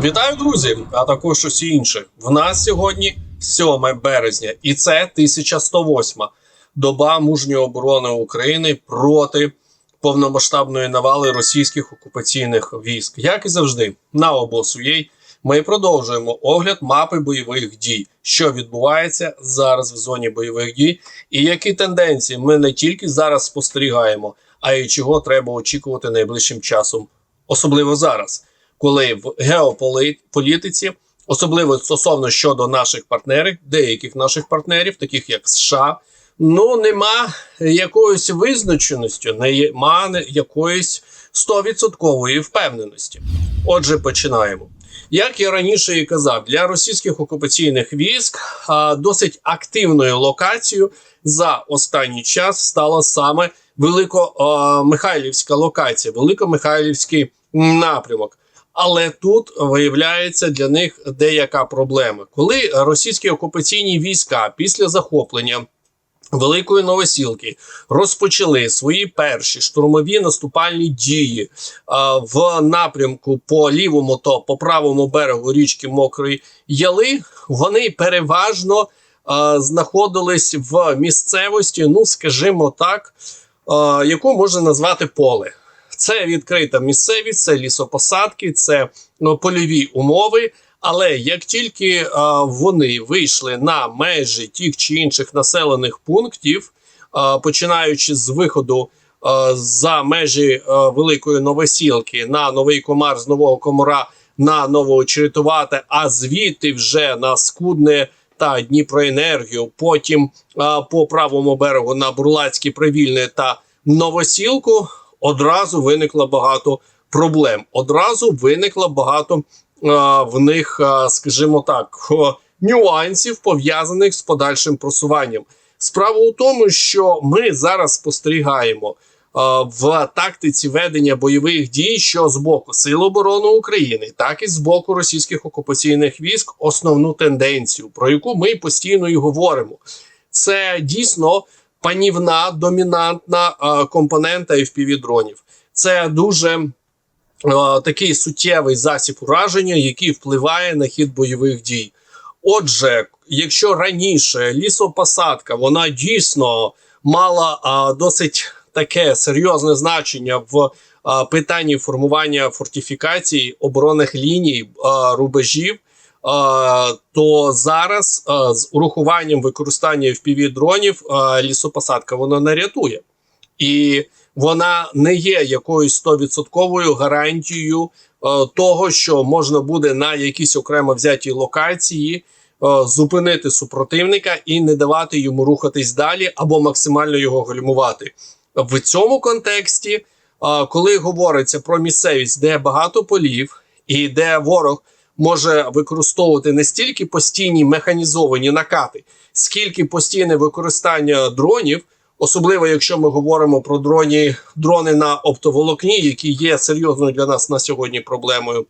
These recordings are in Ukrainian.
Вітаю, друзі! А також усі інші. В нас сьогодні 7 березня, і це 1108 доба мужньої оборони України проти повномасштабної навали російських окупаційних військ. Як і завжди, на обосуєй ми продовжуємо огляд мапи бойових дій, що відбувається зараз в зоні бойових дій, і які тенденції ми не тільки зараз спостерігаємо, а й чого треба очікувати найближчим часом, особливо зараз коли в геополітиці, особливо стосовно щодо наших партнерів, деяких наших партнерів, таких як США, ну нема якоїсь визначеності, нема якоїсь стовідсоткової впевненості. Отже, починаємо. Як я раніше і казав, для російських окупаційних військ а, досить активною локацією за останній час стала саме Великомихайлівська локація, Великомихайлівський напрямок. Але тут виявляється для них деяка проблема, коли російські окупаційні війська після захоплення Великої Новосілки розпочали свої перші штурмові наступальні дії а, в напрямку по лівому та по правому берегу річки Мокрої Яли. Вони переважно а, знаходились в місцевості, ну скажімо так, а, яку можна назвати поле. Це відкрита місцевість, це лісопосадки, це ну, польові умови. Але як тільки а, вони вийшли на межі тих чи інших населених пунктів, а, починаючи з виходу а, за межі а, Великої Новосілки на Новий Комар, з Нового Комара на Новоочеретувате, а звідти вже на Скудне та Дніпроенергію, потім а, по правому берегу на Бурлацьке, Привільне та Новосілку одразу виникло багато проблем. Одразу виникло багато а, в них, а, скажімо так, нюансів пов'язаних з подальшим просуванням. Справа у тому, що ми зараз спостерігаємо в тактиці ведення бойових дій, що з боку Сил оборони України, так і з боку російських окупаційних військ, основну тенденцію, про яку ми постійно і говоримо. Це дійсно панівна домінантна а, компонента fpv дронів. Це дуже такий суттєвий засіб ураження, який впливає на хід бойових дій. Отже, якщо раніше лісопосадка вона дійсно мала а, досить таке серйозне значення в питанні формування фортифікацій оборонних ліній рубежів. Uh, то зараз uh, з урахуванням використання fpv дронів uh, лісопосадка вона не рятує, і вона не є якоюсь стовідсотковою гарантією того, що можна буде на якійсь окремо взятій локації зупинити супротивника і не давати йому рухатись далі або максимально його гальмувати. В цьому контексті, коли говориться про місцевість, де багато полів і де ворог може використовувати не стільки постійні механізовані накати, скільки постійне використання дронів, особливо якщо ми говоримо про дроні, дрони на оптоволокні, які є серйозною для нас на сьогодні проблемою.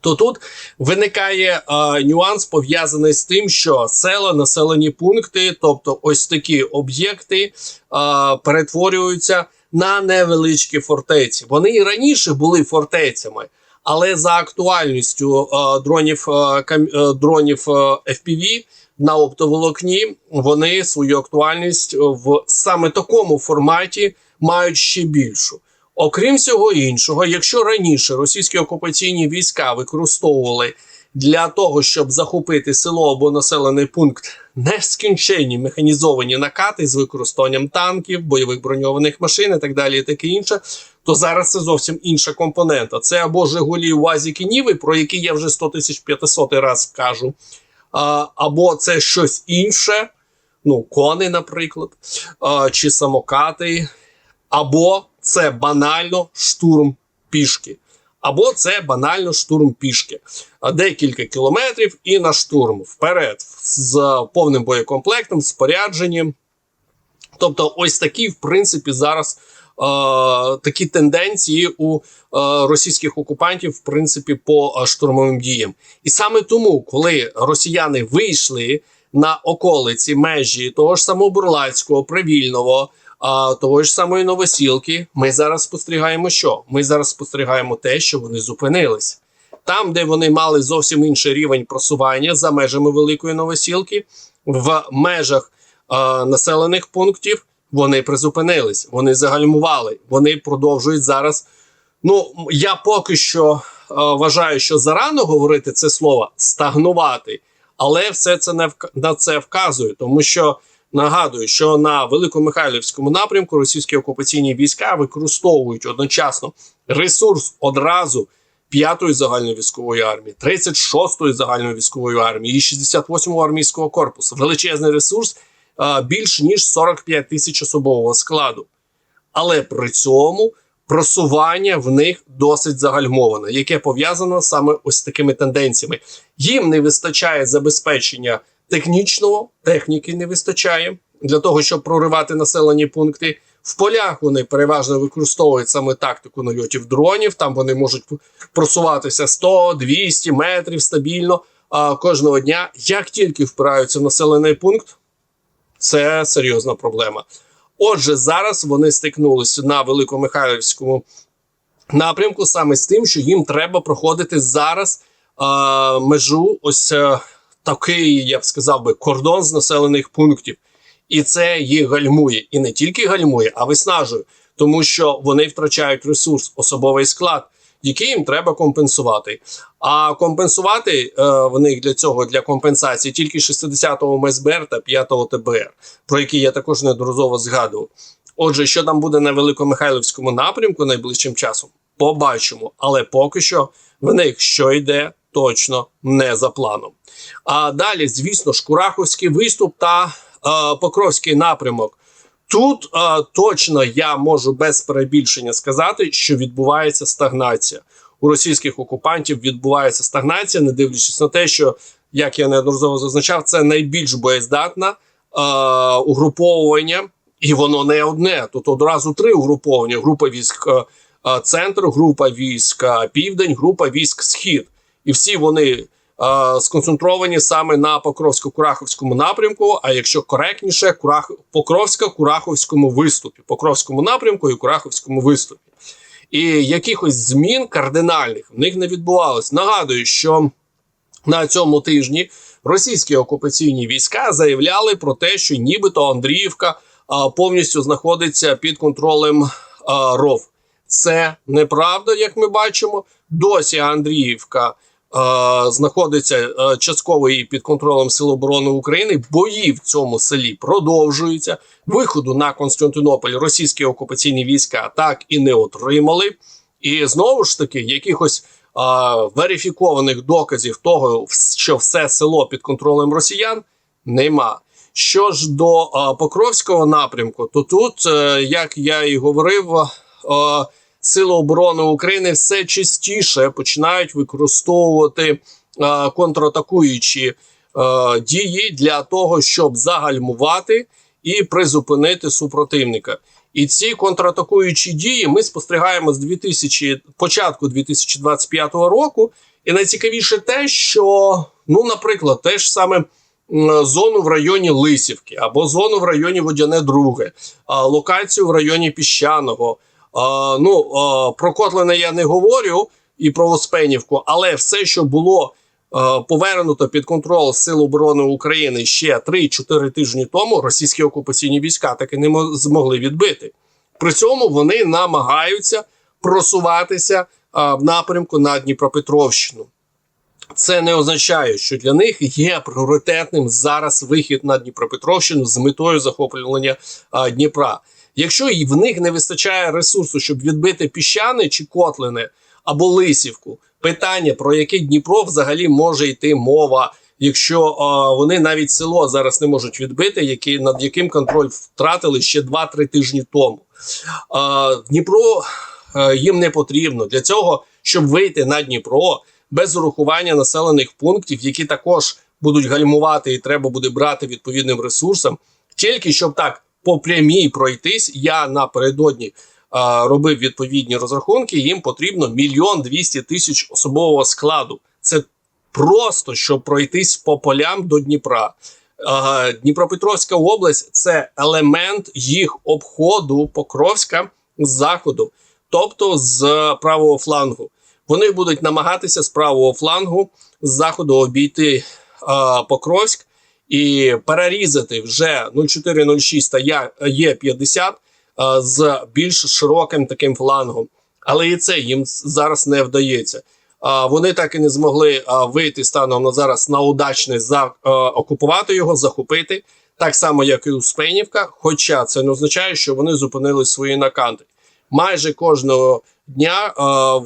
То тут виникає а, нюанс пов'язаний з тим, що села, населені пункти, тобто ось такі об'єкти, а, перетворюються на невеличкі фортеці. Вони і раніше були фортецями, але за актуальністю е, дронів е, е, дронів FPV на оптоволокні вони свою актуальність в саме такому форматі мають ще більшу. Окрім всього іншого, якщо раніше російські окупаційні війська використовували для того, щоб захопити село або населений пункт нескінченні механізовані накати з використанням танків, бойових броньованих машин і так далі, і таке інше, то зараз це зовсім інша компонента. Це або Жигулі, УАЗіки, Ніви, про які я вже 100 тисяч 500 раз кажу, або це щось інше, ну, кони, наприклад, чи самокати, або це банально штурм пішки. Або це банально штурм пішки. Декілька кілометрів і на штурм вперед з повним боєкомплектом, спорядженням. Тобто, ось такі, в принципі, зараз е, такі тенденції у е, російських окупантів, в принципі, по е, штурмовим діям. І саме тому, коли росіяни вийшли на околиці межі того ж самого Бурлацького, Привільного, а того ж самої новосілки, ми зараз спостерігаємо, що ми зараз спостерігаємо те, що вони зупинились. Там, де вони мали зовсім інший рівень просування за межами Великої Новосілки, в межах е, населених пунктів вони призупинились, вони загальмували, вони продовжують зараз. Ну, я поки що е, вважаю, що зарано говорити це слово стагнувати, але все це не на це вказує, тому що нагадую, що на Великомихайлівському напрямку російські окупаційні війська використовують одночасно ресурс одразу 5-ї загальної військової армії, 36-ї загальної військової армії і 68-го армійського корпусу. Величезний ресурс більш ніж 45 тисяч особового складу. Але при цьому просування в них досить загальмоване, яке пов'язано саме ось такими тенденціями. Їм не вистачає забезпечення технічного, техніки не вистачає для того, щоб проривати населені пункти. В полях вони переважно використовують саме тактику нальотів дронів. Там вони можуть просуватися 100-200 метрів стабільно а, кожного дня. Як тільки впираються в населений пункт, це серйозна проблема. Отже, зараз вони стикнулися на Великомихайлівському напрямку саме з тим, що їм треба проходити зараз а, межу, ось а, такий, я б сказав би, кордон з населених пунктів. І це їх гальмує. І не тільки гальмує, а виснажує, тому що вони втрачають ресурс, особовий склад, який їм треба компенсувати. А компенсувати е, в них для цього для компенсації тільки 60-го МСБР та 5-го ТБР, про які я також неодноразово згадував. Отже, що там буде на Великомихайлівському напрямку найближчим часом, побачимо. Але поки що в них що йде точно не за планом. А далі, звісно ж, Кураховський виступ та е, Покровський напрямок. Тут е, точно я можу без перебільшення сказати, що відбувається стагнація. У російських окупантів відбувається стагнація, не дивлячись на те, що, як я неодноразово зазначав, це найбільш боєздатне е, угруповування, і воно не одне. Тут одразу три угруповання: група військ е, е, центр, група військ е, південь, група військ схід. І всі вони е, сконцентровані саме на Покровсько-Кураховському напрямку. А якщо коректніше, Курах... Покровсько-Кураховському виступі, Покровському напрямку і Кураховському виступі. І якихось змін кардинальних в них не відбувалось. Нагадую, що на цьому тижні російські окупаційні війська заявляли про те, що нібито Андріївка а, повністю знаходиться під контролем а, РОВ. Це неправда, як ми бачимо. Досі Андріївка е, знаходиться е, частково і під контролем Сил оборони України. Бої в цьому селі продовжуються. Виходу на Константинополь російські окупаційні війська так і не отримали. І знову ж таки, якихось е, верифікованих доказів того, що все село під контролем росіян, нема. Що ж до е, Покровського напрямку, то тут, е, як я і говорив, е, Сили оборони України все частіше починають використовувати е, контратакуючі е, дії для того, щоб загальмувати і призупинити супротивника. І ці контратакуючі дії ми спостерігаємо з 2000, початку 2025 року. І найцікавіше те, що, ну, наприклад, те ж саме зону в районі Лисівки або зону в районі Водяне Друге, локацію в районі Піщаного. Ну, про Котлина я не говорю і про Успенівку, але все, що було повернуто під контроль Сил оборони України ще 3-4 тижні тому, російські окупаційні війська таки не мо- змогли відбити. При цьому вони намагаються просуватися в напрямку на Дніпропетровщину. Це не означає, що для них є пріоритетним зараз вихід на Дніпропетровщину з метою захоплення Дніпра. Якщо і в них не вистачає ресурсу, щоб відбити піщани чи котлини або лисівку, питання про яке Дніпро взагалі може йти мова, якщо а, вони навіть село зараз не можуть відбити, які над яким контроль втратили ще 2-3 тижні тому. А, Дніпро а, їм не потрібно для цього, щоб вийти на Дніпро без урахування населених пунктів, які також будуть гальмувати, і треба буде брати відповідним ресурсом, тільки щоб так по прямій пройтись. Я напередодні а, робив відповідні розрахунки. Їм потрібно мільйон двісті тисяч особового складу. Це просто щоб пройтись по полям до Дніпра. А, Дніпропетровська область це елемент їх обходу Покровська з заходу, тобто з правого флангу. Вони будуть намагатися з правого флангу з заходу обійти е, Покровськ і перерізати вже 0406 та Є-50 е, з більш широким таким флангом. Але і це їм зараз не вдається. Вони так і не змогли вийти станом на зараз на удачний за окупувати його, захопити, так само як і Успенівка. Хоча це не означає, що вони зупинили свої наканти. Майже кожного дня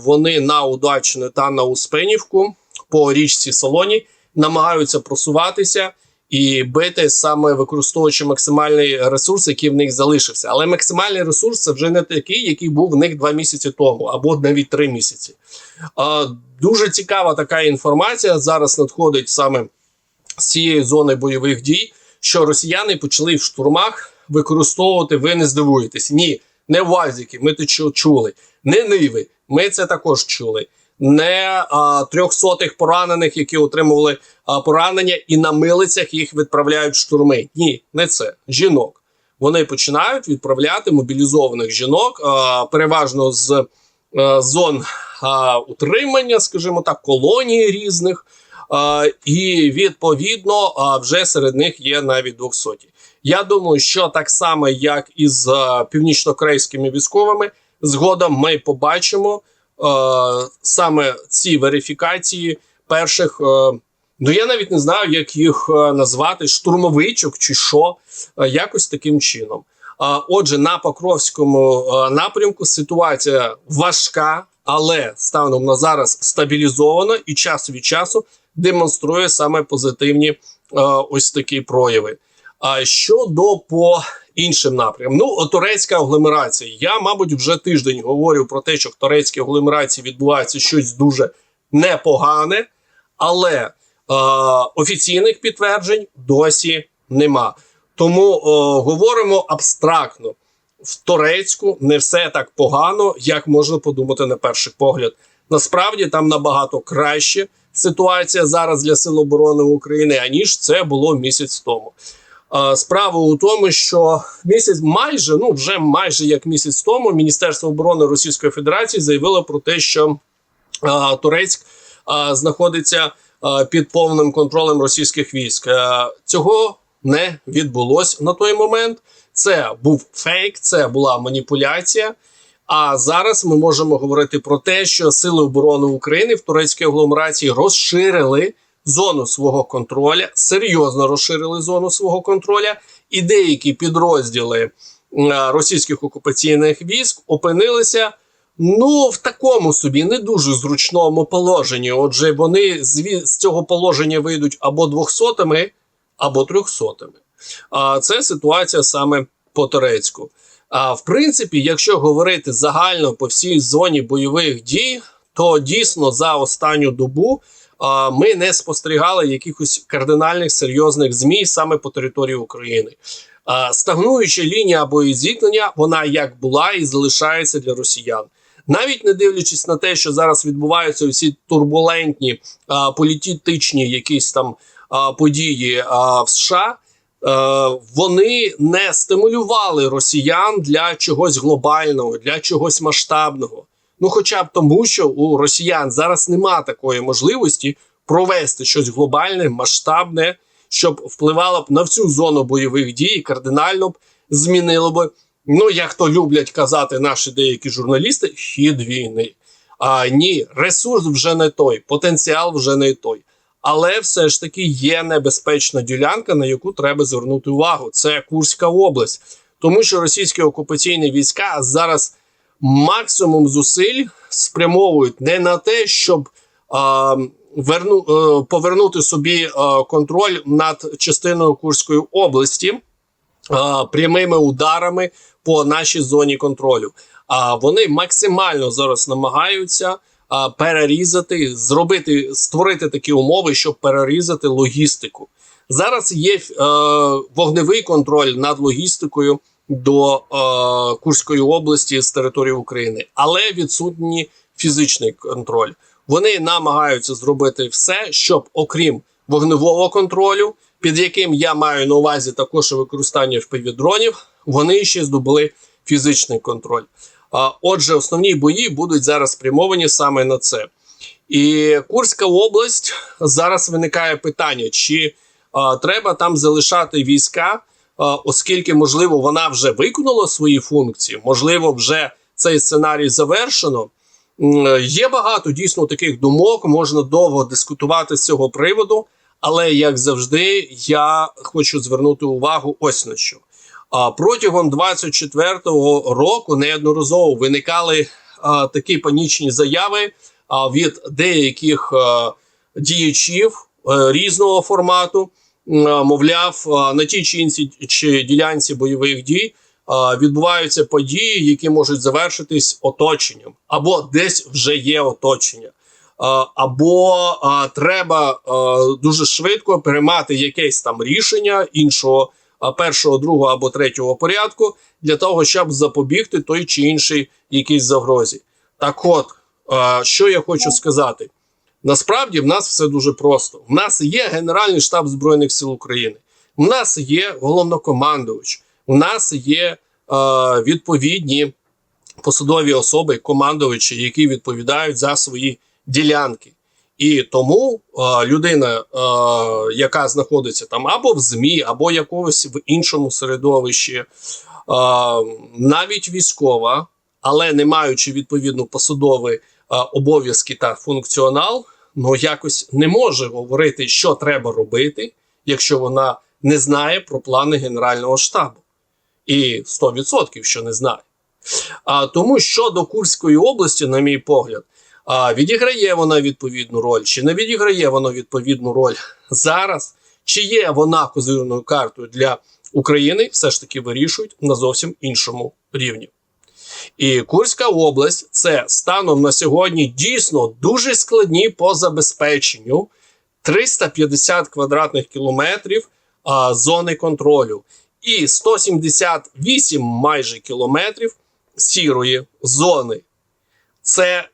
вони на удачне та на Успенівку по річці Солоні намагаються просуватися і бити саме використовуючи максимальний ресурс, який в них залишився. Але максимальний ресурс це вже не такий, який був в них два місяці тому, або навіть три місяці. Е, Дуже цікава така інформація зараз надходить саме з цієї зони бойових дій, що росіяни почали в штурмах використовувати. Ви не здивуєтесь. Ні, не вазіки. Ми це чули, не ниви. Ми це також чули. Не а, трьохсотих поранених, які отримували а, поранення, і на милицях їх відправляють штурми. Ні, не це жінок. Вони починають відправляти мобілізованих жінок, а, переважно з е, зон а, утримання, скажімо так, колонії різних. А, і відповідно а, вже серед них є навіть 200. Я думаю, що так само, як і з а, північнокорейськими військовими, згодом ми побачимо а, саме ці верифікації перших. а, Ну, я навіть не знаю, як їх е, назвати, штурмовичок чи що, е, якось таким чином. Отже, на Покровському е, напрямку ситуація важка, але станом на зараз стабілізована і час від часу демонструє саме позитивні е, ось такі прояви. А щодо по іншим напрямкам, ну турецька агломерація. Я, мабуть, вже тиждень говорю про те, що в турецькій агломерації відбувається щось дуже непогане, але е, офіційних підтверджень досі нема. Тому е, говоримо абстрактно. В Торецьку не все так погано, як можна подумати на перший погляд. Насправді там набагато краще ситуація зараз для Сил оборони України, аніж це було місяць тому. Справа у тому, що місяць майже, ну вже майже як місяць тому, Міністерство оборони Російської Федерації заявило про те, що Турецьк знаходиться під повним контролем російських військ. Е, Цього не відбулось на той момент. Це був фейк, це була маніпуляція. А зараз ми можемо говорити про те, що Сили оборони України в турецькій агломерації розширили зону свого контроля, серйозно розширили зону свого контроля, і деякі підрозділи е, російських окупаційних військ опинилися. Ну, в такому собі не дуже зручному положенні. Отже, вони з, цього положення вийдуть або двохсотими, або трьохсотими. А це ситуація саме по Турецьку. А в принципі, якщо говорити загально по всій зоні бойових дій, то дійсно за останню добу ми не спостерігали якихось кардинальних серйозних змій саме по території України. Стагнуюча лінія боєзіткнення, вона як була і залишається для росіян. Навіть не дивлячись на те, що зараз відбуваються всі турбулентні а, політичні якісь там а, події а, в США. Е, вони не стимулювали росіян для чогось глобального, для чогось масштабного. Ну, хоча б тому, що у росіян зараз нема такої можливості провести щось глобальне, масштабне, щоб впливало б на всю зону бойових дій, кардинально б змінило б, ну як то люблять казати наші деякі журналісти, хід війни. А ні, ресурс вже не той, потенціал вже не той. Але все ж таки є небезпечна ділянка, на яку треба звернути увагу. Це Курська область, тому що російські окупаційні війська зараз максимум зусиль спрямовують не на те, щоб а, верну, е, повернути собі е, контроль над частиною Курської області а, прямими ударами по нашій зоні контролю. А вони максимально зараз намагаються а, перерізати, зробити, створити такі умови, щоб перерізати логістику. Зараз є е, вогневий контроль над логістикою до е, Курської області з території України, але відсутній фізичний контроль. Вони намагаються зробити все, щоб, окрім вогневого контролю, під яким я маю на увазі також використання впівдронів, вони ще здобули фізичний контроль. А, Отже, основні бої будуть зараз спрямовані саме на це. І Курська область зараз виникає питання, чи а, треба там залишати війська, оскільки, можливо, вона вже виконала свої функції, можливо, вже цей сценарій завершено. Є багато дійсно таких думок, можна довго дискутувати з цього приводу, але як завжди, я хочу звернути увагу ось на що. Протягом 24-го року неодноразово виникали такі панічні заяви від деяких діячів різного формату. А, Мовляв, на тій чи іншій чи ділянці бойових дій відбуваються події, які можуть завершитись оточенням, або десь вже є оточення. Або а, треба а, дуже швидко приймати якесь там рішення іншого а, першого, другого або третього порядку для того, щоб запобігти той чи іншій якійсь загрозі. Так, от а, що я хочу сказати. Насправді в нас все дуже просто. В нас є Генеральний штаб Збройних сил України, в нас є головнокомандувач, у нас є е, відповідні посадові особи, командувачі, які відповідають за свої ділянки. І тому е, людина, е, яка знаходиться там або в ЗМІ, або якогось в іншому середовищі, е, навіть військова, але не маючи відповідно посадові е, обов'язки та функціонал, ну якось не може говорити, що треба робити, якщо вона не знає про плани Генерального штабу. І 100% що не знає. А, тому щодо Курської області, на мій погляд, а, відіграє вона відповідну роль, чи не відіграє вона відповідну роль зараз, чи є вона козирною картою для України, все ж таки вирішують на зовсім іншому рівні. І Курська область це станом на сьогодні дійсно дуже складні по забезпеченню 350 квадратних кілометрів а, зони контролю і 178 майже кілометрів сірої зони. Це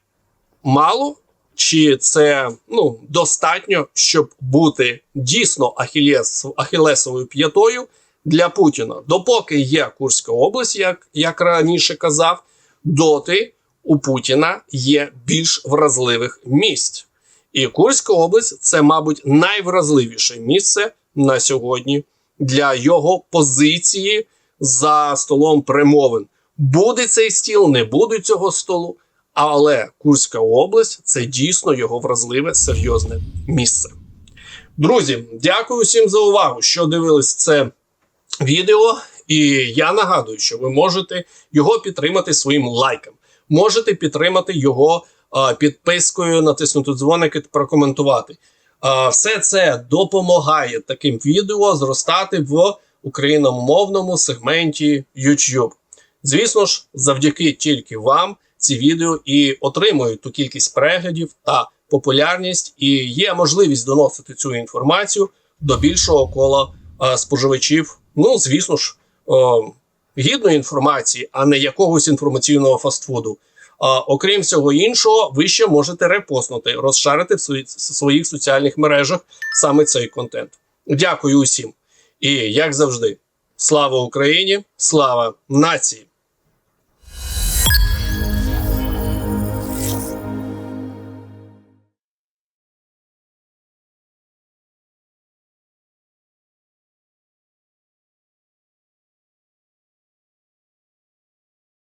мало чи це ну, достатньо, щоб бути дійсно ахілес, ахілесовою п'ятою для Путіна. Допоки є Курська область, як, як раніше казав, доти у Путіна є більш вразливих місць. І Курська область це, мабуть, найвразливіше місце на сьогодні для його позиції за столом перемовин. Буде цей стіл, не буде цього столу. Але Курська область це дійсно його вразливе серйозне місце. Друзі, дякую всім за увагу, що дивились це відео. І я нагадую, що ви можете його підтримати своїм лайком. Можете підтримати його а, підпискою, натиснути дзвоник і прокоментувати. А, все це допомагає таким відео зростати в україномовному сегменті YouTube. Звісно ж, завдяки тільки вам ці відео і отримують ту кількість переглядів та популярність, і є можливість доносити цю інформацію до більшого кола а, споживачів. Ну, звісно ж, о, гідної інформації, а не якогось інформаційного фастфуду. Окрім всього іншого, ви ще можете репостнути, розшарити в своїх соціальних мережах саме цей контент. Дякую усім. І як завжди, слава Україні, слава нації!